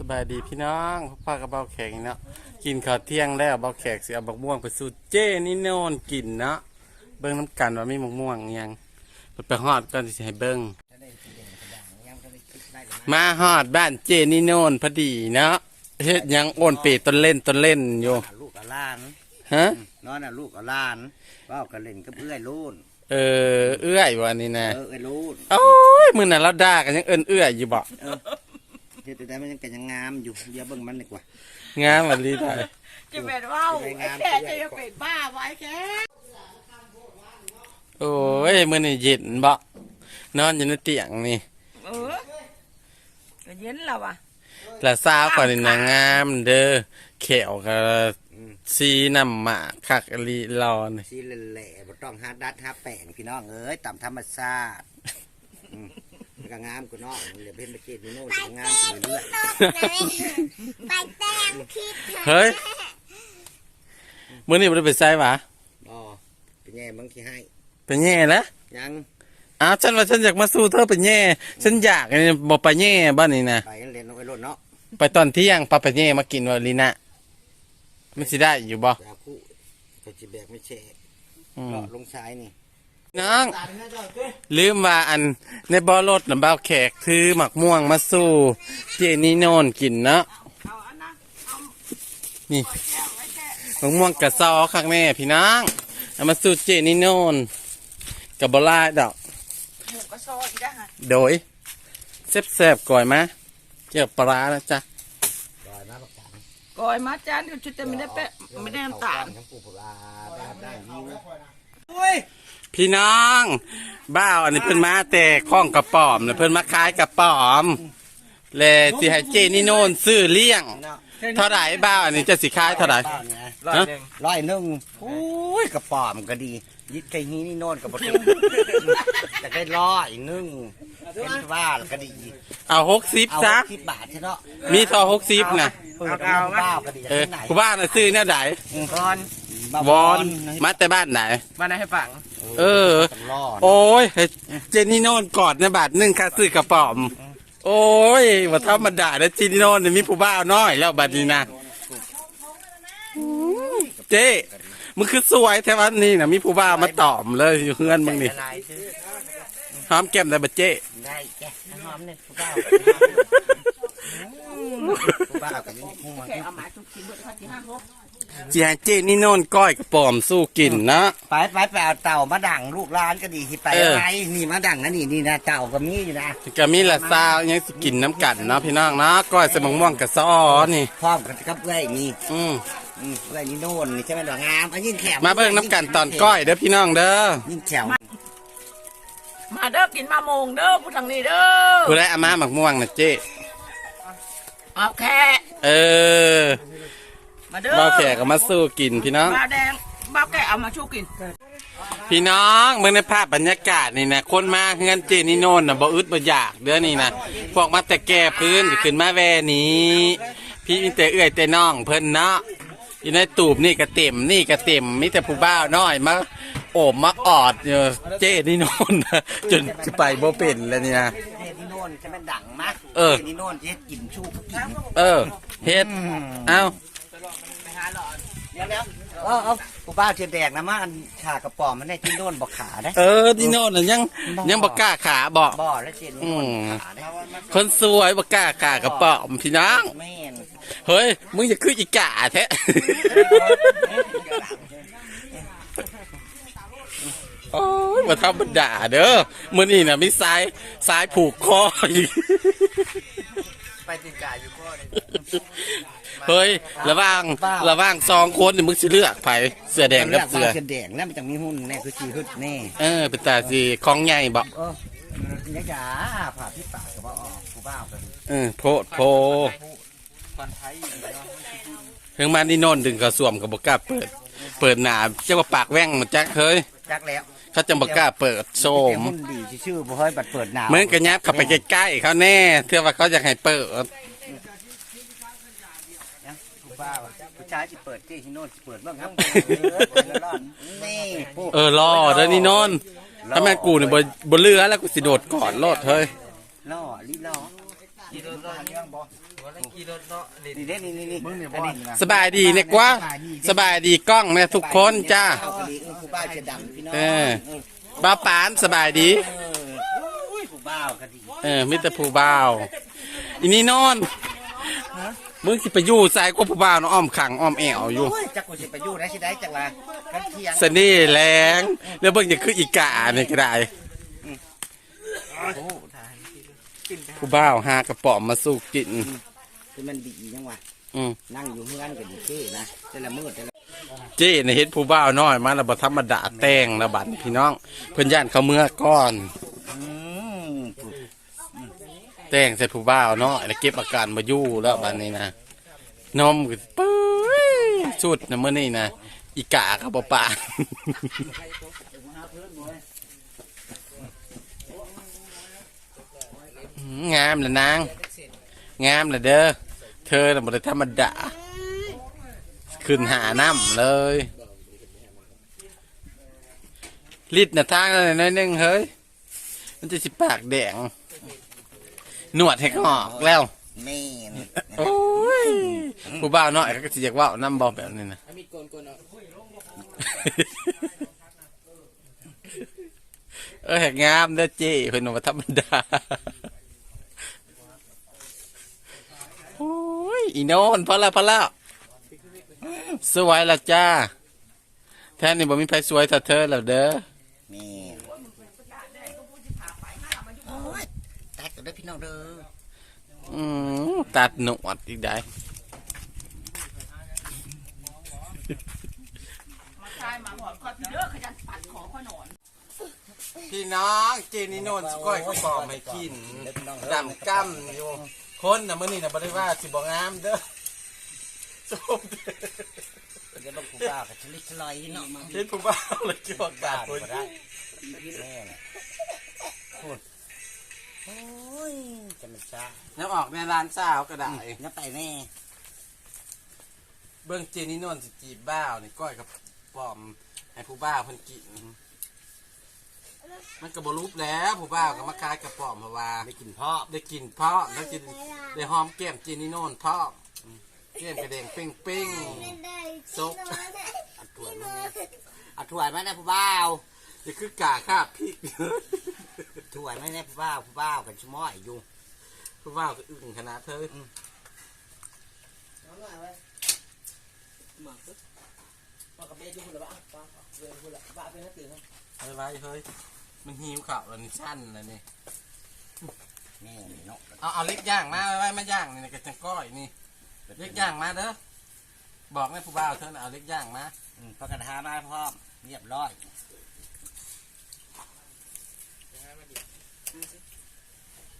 สบายดีพี่น้องพากับเบาแขกเนาะกินข้าวเที่ยงแล้วเบาแขกสิเอาบักม่วงไปสู่เจ้นี่โนอนกินเนาะเบิ่งน้ำกันว่ามีบักม่วงอิหยังเพิ่นไปฮอดก่อนที่สิให้เบิ่งมาฮอดบ้านเจนี่โนนพอดีเนาะเฮ็ดหยังโอนเปต้นเล่นต้นเล่นอยู่ลูกกับหลานฮะนอนน่ะลูกกับหลานเว้ากันเล่นกับเอื้อยลูนเออเอื้อยว่านี่นะเออเอื้อยลูนโอ้ยมื้อนั้นเราด่ากันยังเอิ้นเอื้อยอยู่บ่เฮ็ดแต่มันยังกันยังงามอยู่เดี๋ยวเบิ่งมันดีกว่างามวันนี้ได้จะเป็นว่าวไอ้แค่จะเป็นบ้าไว้แค่โอ้ยมื้อนี้เย็นบ่นอนอยู่ในเตียงนี่เออก็เย็นแล้วอะและสาวก่อนนี่นางงามเด้อเขียวกับซีน้ำหมากคักอลีรอนสิแหล่ๆบ่ต้องหาดัดหาแป้งพี่น้องเอ้ยตามธรรมชาติอืมมัน ก็งามกูเนาะเดี๋ยวเพิ่นไปเจ็ดนี่โน่นก็งามไปเรื่อยไปแต้มคลิปเฮ้ยมื้อนี้บ่ได้ไปไสหวะบ่เป็นแง่บางทีให้ไปแย่แล้วยังอ้าวฉันว่าฉันอยากมาสู้เธอไปแย่ฉันอยากนี่บ่ไปแย่บ้านนี่นะไปเล่นเอาไว้รถเนาะไปตอนเที่ยงปาไปแย่มากินวาลีนะมันสิได้อยู่บ่ยาคู่ก็สิแบกไม่แช่อืมเลาะลงซ้ายนี่ น้องลืมว่าอันในบ่อรถน่ะบ่าวแขกถือหมักม่วงมาสู้เจนี่โนนกินเนาะเอาอันนะเอานี่แก้วไว้แค่มะม่วงกระซอข้างแม่พี่น้องเอามาสูตรเจนี่โนนกับบลาดอกหมูกระซอยอีกได้ฮะโดยแซ่บๆก่อยมาเกี่ยวปลาร้านะจ๊ะลอยมาประกันก่อยมาจานก็ชุดจะไม่ได้แปะไม่ได้น้ำตาลทั้งปูปลาได้ได้ยิว พี่น้อง บ้าวอันนี้เพิ่นมาแต่ข้องกระป๋อมนะเพิ่นมาขายกระป๋อมเลยสิให้เจนี่โนนซื้อเลี้ยงเนาะเท่าไหร่บ้าวอันนี้จะสิขายเท่าไหร่บ้านเนี่ยฮะร้อยหนึ่งโอ้ยกระป๋อมก็ดียึดไก่นี้นี่โน่นกับประตูจะได้ร้อยหนึ่งเป็นว่าก็ดีเอาหกสิบเอาซะสิบบาทใช่เนาะมีทอหกสิบนะเปิดเอาบ้าก็ดีเออที่ไหนผู้บ้านน่ะซื้อเนี่ยไหนก่อนวอนมาแต่บ้านไหน มาได้ให้ฟัง เออรอดโอ้ยเจนนี่โนนกอดในบาทหนึ่งค่าซื้อกระป๋อม โอ้ยว่าธรรมดาแล้วเจนนี่โนนนี่มีผู้บ้าวน้อยแล้วบัดนี้นะเจ๊มึงคือสวยแท้วันนี้นะมีผู้บ้าวมาตอมเลยอยู่เฮือนมึงนี่อะไรซื้อหอมแก้มได้บัดเจ๊ ได้แกหอมเนี่ยผู้บ่าวผู้บ่าวกับนี่คู่มันแค่เอามาทุกทีเบิดข้าวที่ห้าหก เจียเจนนี่โนนก้อยกระป๋อมสู้กินนะ ไปไปไปเอาเต่ามาดังลูกร้านก็ดีที่ไปเอออะไรนี่มาดังนะนี่นี่นะเต่าก็มีอยู่นะก็มีละซาวยังสิกินน้ำกันเนาะพี่น้องเนาะก้อยใส่มะม่วงกับซอนี่ พร้อมกันกับเอ้ยนี่อืมอืมเอ้ยนี่โน่นนี่ใช่ไหมดอกงามอันยิ่งแขวมาเบิ่งน้ำกันตอนก้อยเด้อพี่น้องเด้อยิ่งแขวมาเด้อกินมาโมงเด้อผู้ทางนี้เด้อผู้ได้อามาหมักม่วงนะเจ๊เอาแค่เออ มาเด้อบ่าวแขกก็มาสู้กินพี่น้องบ้าวแดงบ้าวแก่เอามาชูกิน พี่น้องเมื่อในภาพบรรยากาศนี่นะคนมาเงินเจนี่โนนน่ะบ่อึดบ่อยากเด้อนี่นะพวกมาแต่แก่พื้นก็ขึ้นมาแวนี้ พี่มีแต่เอื้อยแต่น้องเพิ่นเนาะอยู่ในตูบนี่ก็เต็มนี่ก็เต็มมีแต่ผู้บ่าวน้อยมาโอบมาออดอยู่เจนี่โนนน่ะจนจะไปบ่เป็นแล้วนี่นะเฮ็ดนี่โน่นใช่ไหมดังมากเออฮ็ดนี่โน่นเฮ็ดกินชูก็กินเออเฮ็ดเอ้า เดี๋ยวแล้วเออเอาผู้บ้าวเทียนแดงนะมาอันขากระป๋อมมันได้ที่โน่นบอกขาได้เออนี่โนนน่ะยังยังบ่กล้าขาบ่บ่อแล้วเทียนนี่โน่นขาได้คนสวยบ่กล้ากล้ากระป๋อมพี่น้องแม่นเฮ้ยมึงจะขึ้นอีกาแท้โอ้ยมาธรรมดาเด้อมื่อนี้น่ะมีสายสายผูกคออีกไปติดกาอยู่ก็ เลยเฮ้ยระหว่างระหว่างสองคนนี่มึงสิเลือกไผเสื้อแดงกับเสื้อเทียนแดงแล้วมันจะมีหุ้นแน่คือชีฮึดแน่เออเป็นตาสิของใหญ่บ่เออเนี่ยจ๋าผ่าพี่ปากกับว่าออกผู้บ้าวกันเออโพดโพถึงมานี่โนนดึงกระสวมกับบกล้าเปิด เปิดหนาเจ้าว่าปากแว่งมันจักเฮ้ยจักแล้วเขาจะบกล้าเปิดโซมหุ้นดีชื่อบ่เฮ้ยบัดเปิดหนาวเหมือนกันยับเข้าไปใกล้ๆเขาแน่เพื่อว่าเขาอยากให้เปิด ผู้บ้าวผู้ชายที่เปิดที่ที่โน่นสิเปิดบ้างครับนี่ปุ๊บเออรอเด้อนี่นอน ถ้าแม่กูเนี่ยบนบนเรือแล้วกูสิโดดก่อนโลดเฮ้ยล่อลีล่อนี่เด้นี่นี่นี่มึงเนี่ยบ่นี่สบายดีเนี่ยกว่าสบายดีกล้องเนี่ยทุกคนจ้าเออบ้าปานสบายดีเออมิตรผู้บ่าว อีนี่นอน มึงสิไปอยู่ใส่กว่าผู้บ่าวเนาะอ้อมขังอ้อมแอวอยู่ โอ้ยจักกูสิไปอยู่ได้สิได้จังว่ากันเที่ยงสนี่แรงแล้วเบิ่งจะคืออีกาเนี่ยก็ได้โอ้ทายผู้บ่าวหากระป๋อมมาสู่กิน คือมันดีจังวะอืมนั่งอยู่เฮือนก็ดีเท่นะแต่ละมื้อแต่ละเจ้เนี่ยเห็นผู้บ่าวน้อยมาแล้วบ่ธรรมดาแต่งนะบัดพี่น้อง เพิ่นย่านเขาเมื่อก่อน อืม แต่งใส่ผู้บ่าวเนาะแล้วเก็บอาการมาอยู่แล้วบัดนี้นะนมก็ปื้ยสุดนะเมื้อนี้นะอีกาก็บ่ปานอืมงามเลยนางงามเลยเด้อเธอน่ะบ่ได้ธรรมดาขึ้นหาน้ำเลยลิดหน้าทางอะไรน้อยหนึงเฮ้ยมันจะสิปากแดง นวดให้ก็ออกแล้วแม่นโอ้ยผู้บ่าวน้อยก็สิอยากเว่าน้ำบอแบบนี้นะเออแหกงามเด้อเจ้เพิ่นว่าธรรมดาโอ้ยอีโนนพอแล้วพอแล้วสวยและจ้า แท้นี่บ่มีใครสวยเท่าเธอแล้วเด้อ แม่นโอ้ยตัดกันเด้อพี่น้องเด้อ อืม ตัดหนวดอีกได้มาทายมาหอดคอยพี่เด้อขยันปัดขอขอนอนพี่น้องเจนี่โนนสก้อยเขาบอกให้กินดำกั้มอยู่คนน่ะมื้อนี้น่ะบ่ได้ว่าสิบ่งามเด้อส้มเดี๋ยวบังผู้บ้าวก็ทะลิทลอยเนาะเห็นผู้บ่าวเลยคิดว่าบ้าตานคนบ่ได้แม่น่ะพูด โอ้ยจะมันช้าแล้วออกในร้านสาวก็ได้นับไปแม่เบิ่งเจนี่โนนสิจีบบ่าวนี่ก้อยกับปอมให้ผู้บ่าวเพิ่นกินมันก็บ่รูปแล้วผู้บ่าวก็มาคายกับปอมเพราะว่าได้กินพ่อได้กินเพราะแล้วกินได้หอมแก้มเจนี่โนนเพราะแก้มกระเด้งเป้งเป้งซุปอัดถั่วมาเนี่ยอัดถั่วมาได้ผู้บ่าวๆนี่คือกาข้าพริก ถั่วมาได้ผู้บ่าวผู้บ่าวกันชะม้อยอยู่ผู้บ่าวก็อึ้งขนาดเธอเฮ้ยไว้เฮ้ยมันหิวข่าวแล้วนี่สั้นแล้วนี่แม่นี่เนาะเอาเอาเล็กย่างมาไว้ไว้มาย่างนี่นะกระจังก้อยนี่เล็กย่างมาเด้อบอกให้ผู้บ่าวเธอน่ะเอาเล็กย่างมาอืมพอกระทามาพร้อมเรียบร้อย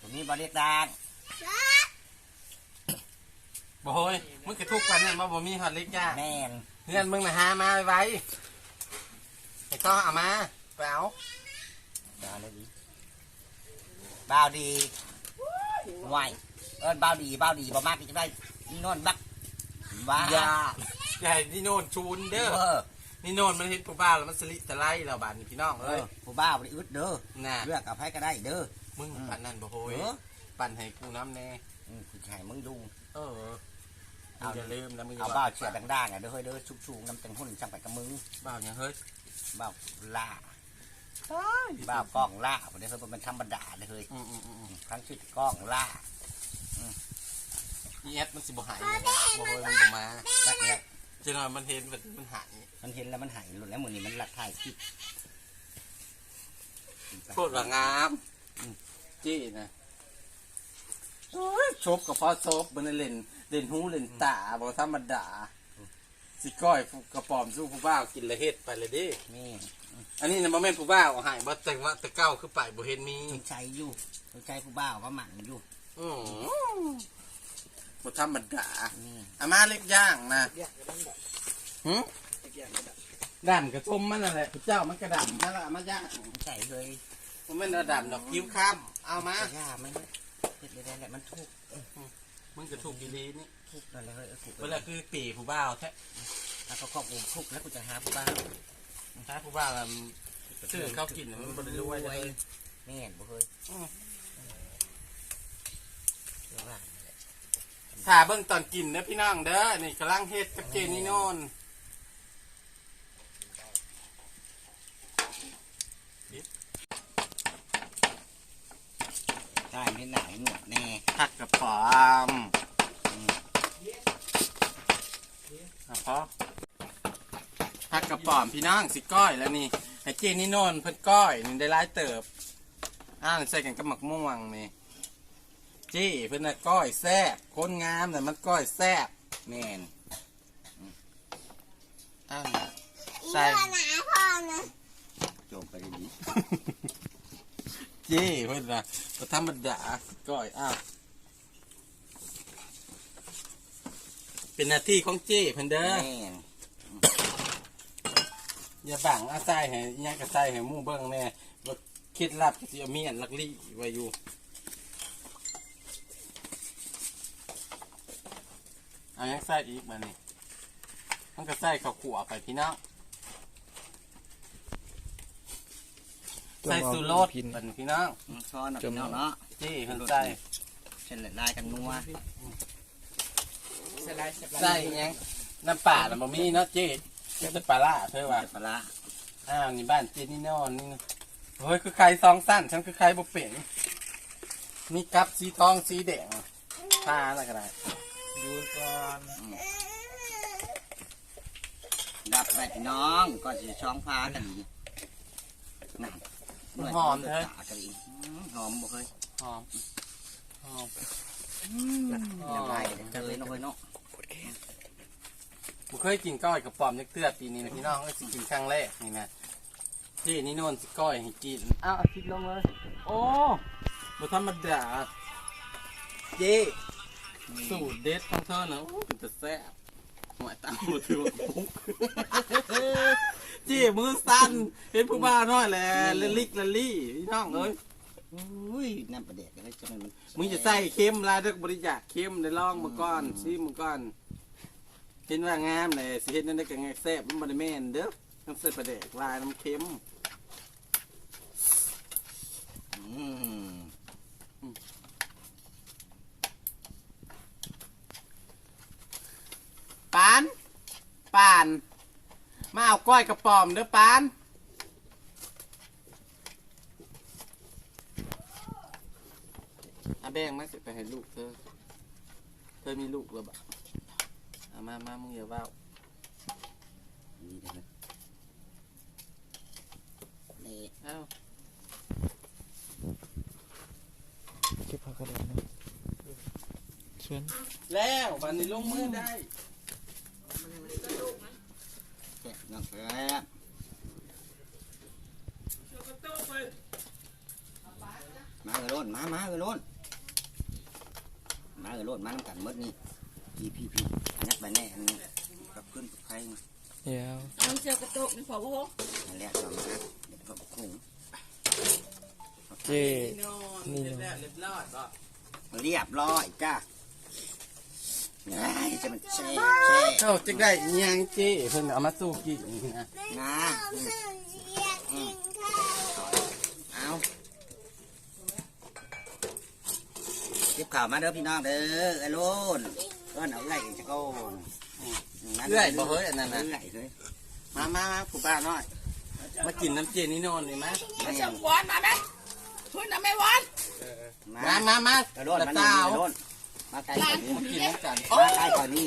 ตรงนี้บริกดังบอกเฮ้ยมึงกระทุกวันเนี่ยมาบ่มีหอดเล็กย่างแม่นเพื่อนมึงน่ะหามาไว้ไว้ไอ้ต้อเอามาไปเอาดาวเลยดีบ่าวดีไหวเอินบ่าวดีบ่าวดีบ่มากจะได้นอนบักบ้าอย่าอย่าให้นี่โน่นชูนเด้อ เออ นี่โน่นมันเห็นผู้บ่าวแล้วมันสลิสไลด์เราบาดนี่พี่น้องเอเอ้ยอผู้บ่าวบริอึดเด้อน่ะเลือกกับไผก็ได้เด้อมึงปั่นนั่นบ่โหยเออปั่นให้กูน้ำแน่อืมคุณชายมึงดูเออมึงเอาอย่าลืมนะมึงเอาบ่าวเชือกดังๆอะเด้อเฮ้ยเด้อชุกๆน้ำจังหุ่นจังไปกับมึงบ่าวอย่างเฮ้ยบ่าวล่าบ่าวกล้องล่าผมได้เฮ้ยมันธรรมดาเลยเฮ้ยอืมอืมอืมอืมครั้งชื่อกล้องล่าอีแอดมันสิบ่หายบ่โหยมันบ่มารักเนี้ยเจะนอนมันเห็นมันมันหายมันเห็นแล้วมันหายหลุดแล้วมือนี้มันหลักถ่ายคลิปโคตรว่างามอืมจี้นะโอ้ยชบกับพ่อชบมันเล่นเล่นหูเล่นตาบ่ธรรมดาสิก้อยกระป๋อมสู้ผู้บ่าวกินละเฮ็ดไปเลยเดินี่อันนี้นะบ่แม่นผู้บ่าวเอาใหายบ่แต่ว่าแต่เก้าคือไปบ่เห็นมีสนใจอยู่สนใจผู้บ่าวก็หมั่นอยู่อืม บ่ธรรมดานี่อามาเล็กย่างนะหืมด่านกระทมมันนั่นแหละพระเจ้ามันกระดำนั่นแหละเอามาย่างใส่เลยมันไม่ระดับดอกคิ้วข้ามเอามาแต่ย่ามันเฮ็ดได้แหละมันทุกข์มึงกระถูกดีๆนี่ทุกข์นั่นแหละเฮ้ยเออทุกข์เวลาคือปีผู้บ่าวแท้แล้วก็ครอบครัวทุกข์แล้วกูจะหาผู้บ่าวถ้าผู้บ่าวมันซื้อเขากินน่ะมันบ่ได้รวยเลยแม่นบ่เฮ้ยอืมเรื่องว่า ถ่าเบิ่งตอนกินเด้อพี่น้องเด้อ นี่กำลังเฮ็ดกับเจนี่โนนใช่ไม่หนาหนวดแน่ผักกับปอมอะพอผักกับปอมพี่น้องสิก้อยแล้วนี่ให้เจนี่โนนเพิ่นก้อยนี่ได้หลายเติบอ้าวใส่กันกับหมักม่วงนี่ จี้เพิ่นน่ะก้อยแซ่บคนงามแต่มันก้อยแซ่บแม่นอ้าวอีใส่หนาพ่อนะโจมไปดีเจ้เพื่อนนะก็ธรรมดาก้อยอ้าวเป็นหน้าที่ของเจ้เพิ่นเด้อแม่นอย่าบังอาใส่ให้อิหยังกระใส่ให้หมู่เบิ่งแน่ว่าคิดลับสิเอาเมียนลักลี่ไว้อยู่ เอาหยังใส่อีกมานี่มันก็ใส่ข้าวขัวไปพี่น้องใส่สูรสเป็นพี่น้องช้อนนะพี่น้องเนาะเจ้เพิ่นใส่เช่นลายกันนัวใส่หยังน้ำป่าน่ะบ่มีเนาะเจ๊เจ๊เป็นปลาล่าเธอว่าปลาร้าอ้าวนี่บ้านเจนี่นอนนี่นะเฮ้ยคือใครซองสั้นฉันคือใครบ่เป็นมีกับสีทองสีแดงผ้าอะไรก็ได้ ดูก่อนดับไปพี่น้องก็จะช่องฟ้ากันอีกนั่นตากันอีกหอมบ่เคยหอมหอมยังไงกันเลยน้องเนาะบ่เคยกินก้อยกับปอมยักเตือปีนี้นะพี่น้องก็สิกินครั้งแรกนี่นะเจนี่นอนสิก้อยให้กินอ้าวอาทิตย์ลงเลยโอ้บ่ธรรมดาเจ๊ สูตรเด็ดของเธอนะโอ้เป็นแต่แซ่บหวยตามมือถือว่าปุ๊กจี้มือสั่นเห็นผู้บ้าน้อยแหละละลิกละลี่พี่น้องเอ้ยอุ้ยน้ำประเด็ดก็จะมันมึงจะใส่เค็มลายเด็กบริจาคเค็มได้ลองมาก่อนซิมาก่อนเห็นว่างามเลยสิเห็นนั่นได้กับไงแซ่บมันบ่ได้แม่นเด้อน้ำใส่ประเดกลายน้ำเค็ม อืม ปานปาน มา เอาก้อยกระป๋อมเด้อปานอาแบงมาสิไปให้ลูกเธอ เธอมีลูกหรือเปล่าเอามามามึงอย่าเว้านี่เด้อนี่เอ้าเก็บผักกระดาษนะชวนแล้ววันนี้ลงมือได้ แซ่บ น้องแซ่บมาเออโลนมามาเออโลนมาเออโลนมาน้ำกันหมดนี่พี่พี่พี่ยัดไปแน่อันนี้กับขึ้นกับใครเดี๋ยวเอาเชือกกระตุกนี่พอบ่อันแรกก่อนนะเดี๋ยวก็คุ้งเจ้นอนนี่เรียบร้อยเรียบร้อยบ่เรียบร้อยจ้าไง จะมันแช่แช่เจ้าจะได้อิหยังเจ้เพิ่นเอามาสู้กินนี่นะนะหนึ่งอยากกินข้าวเอาเก็บข่าวมาเด้อพี่น้องเด้อไอ้โลนก็เอาไล่จะโกนเลื่อยบ่เฮ้ยอันนั้นนะเลื่อยเลยมามามาผู้บ้าน้อยมากินน้ำเจนี่นอนนี่มามาเชือกวอนมาไหมคุณน่ะไม่วอนมามามาไอ้โลนตามาสาวไอ้โลน มาไกลก่อนนี้มากินน้ำกันมาไกลก่อนนี้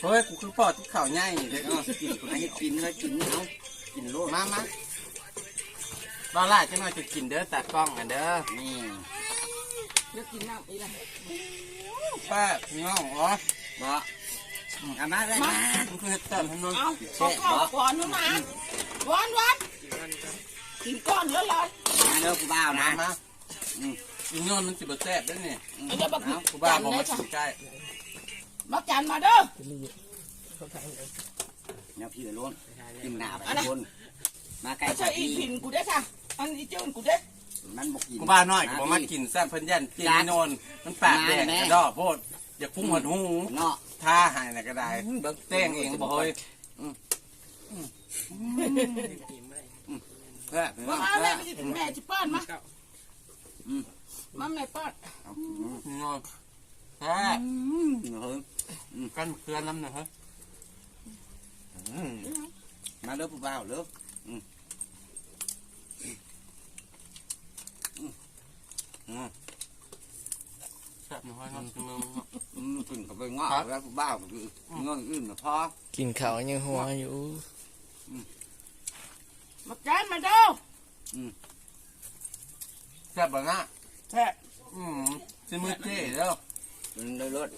เฮ้ยกูคือพ่อที่ข่าวใหญ่เลยเออกินคนนี้กินเลยกินเอากินโลดมามาบ้าล่าจะมาจะกินเด้อตากล้องอะเด้อนี่เลือกกินน้ำอีกแล้วป้าพี่น้องอ๋อบ่อามาเลยมามันคือเติมถนนเอาข้าวก่อนนู่นนะวอนวอนกินก้อนแล้วเลยมาเด้อผู้บ่านะมาม อีนอนมันสิบ่แซ่บเด้อนี่ไอ้เจ้าบักผู้บ้าจันบอกเลมายจ้ะกินใกล้บักจันมาเด้อเนี่ยพี่ไอ้โลนกินหนาไปโลนมาไกลไอ้ก่เจ้าอนอีนี้กินกูได้ค่ะอันนี้เจ้ากูได้มันบอกกินผู้บ้าน้อยก็บอกมากินแซ่บเพิ่นยันเจนี่นอนมันปากแดงกระดอกโพดอย่าพุ่งหดหูเนาะท่าหายน่ะก็ได้เบิ่งแต้งเองบ่เฮ้ยเพื่อเพื่อมามาเพื่แม่อไม่ใช่เป็นแม่จิป้อนมา มาแม่ป้อนนอนแซ่บเฮ้ยกันเคลื่อนน้ำหน่อยเฮ้ยมาเด้อผู้บ่าวเด้อแซ่บหน่อยนอนกินมืออืมขึ้นกับไปง้อแล้วผู้บ่าวก็คือเงินอื่นนะพอกินข้าวยังหัวอยู่มาแกนมาเด้อแซ่บบ่นะ แซ่บอืมสิมือเจ๊แล้วมันเลยรถ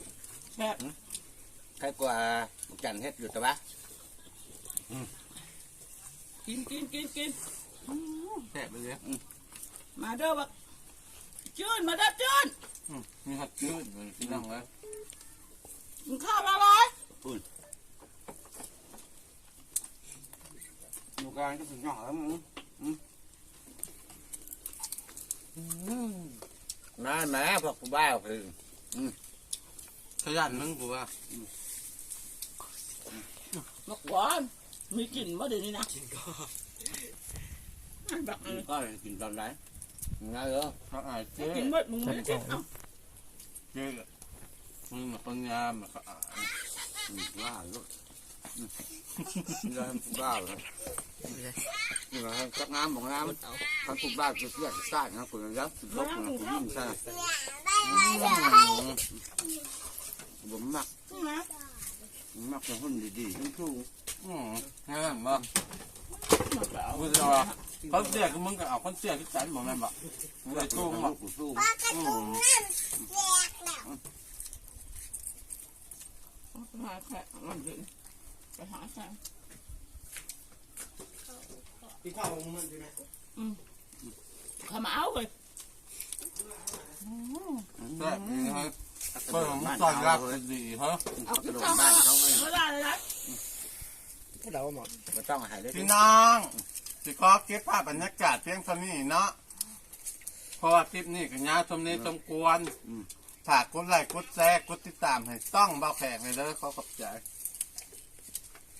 แซ่บใครกว่าจันเฮ็ดอยู่แต่ว่ากินกินกินกินแซ่บไปเลยมาเด้อบักจืนมาเด้อจืนอืมมีหัดจืดเลยพี่น้องเลยกินข้าวอะไรอยู่กลางก็ถึงหน่อแล้วมึง นั่นแหละพวกผู้บ่าวคือขยันมึงกูว่าบักหวานมีกลิ่นว่าเดี๋ยวนี้นะกินก็บักเออก็กินตอนไหนง่ายเหรอเขาอายเจ๊กินเบิดมึงไม่ได้กินเอ้าเจ๊มึงมาปัญญามาเขาอายว่าลูก นี่เราผู้บ่าวนะนี่เราจักน้ำบอกน้ำท่านผู้บ่าวจะเสียจะสร้างนะคุณยักษ์สุดยอดคุณคุณยิ่งใช่ผมมักนะมักจะหุ่นดีๆชุ่มอืมงั้นบ่กูจะว่าเขาเสียกับมึงก็เอาคนเสียที่ใจบอกแม่นบ่มึงๆไอ้สู้ตู้มับ่กกูสู้ปลากระทุงนั่นแยกแล้วหาแค่มันเดิน ไปหาแค่ที่ข้าวของมันใช่ไหมเขามาเอาเลยแซ่บดีนะเฮ้ยเปิดมึงตอนรักดีเฮ้ยเอาที่เข้ามาเขาได้เลยนะก็เดาหมดก็ต้องหายพี่น้องสิขอเก็บภาพบรรยากาศเพียงเท่านี้เนาะเพราะว่าคลิปนี้ก็ยาวสมนี้สมควรฝากกดไลค์กดแชร์กดติดตามให้ต้องเบาแขกเลยเด้อขอขอบใจ